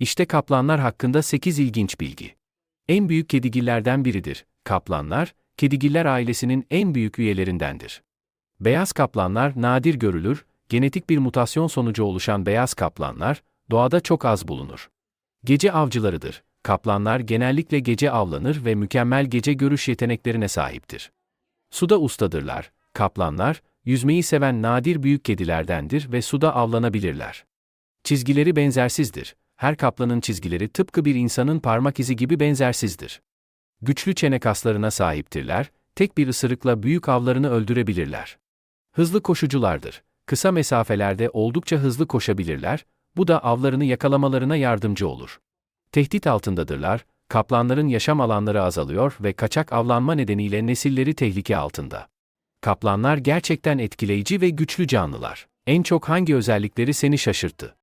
İşte kaplanlar hakkında 8 ilginç bilgi. En büyük kedigillerden biridir. Kaplanlar, kedigiller ailesinin en büyük üyelerindendir. Beyaz kaplanlar nadir görülür, genetik bir mutasyon sonucu oluşan beyaz kaplanlar, doğada çok az bulunur. Gece avcılarıdır. Kaplanlar genellikle gece avlanır ve mükemmel gece görüş yeteneklerine sahiptir. Suda ustadırlar. Kaplanlar, yüzmeyi seven nadir büyük kedilerdendir ve suda avlanabilirler. Çizgileri benzersizdir. Her kaplanın çizgileri tıpkı bir insanın parmak izi gibi benzersizdir. Güçlü çene kaslarına sahiptirler, tek bir ısırıkla büyük avlarını öldürebilirler. Hızlı koşuculardır. Kısa mesafelerde oldukça hızlı koşabilirler, bu da avlarını yakalamalarına yardımcı olur. Tehdit altındadırlar, kaplanların yaşam alanları azalıyor ve kaçak avlanma nedeniyle nesilleri tehlike altında. Kaplanlar gerçekten etkileyici ve güçlü canlılar. En çok hangi özellikleri seni şaşırttı?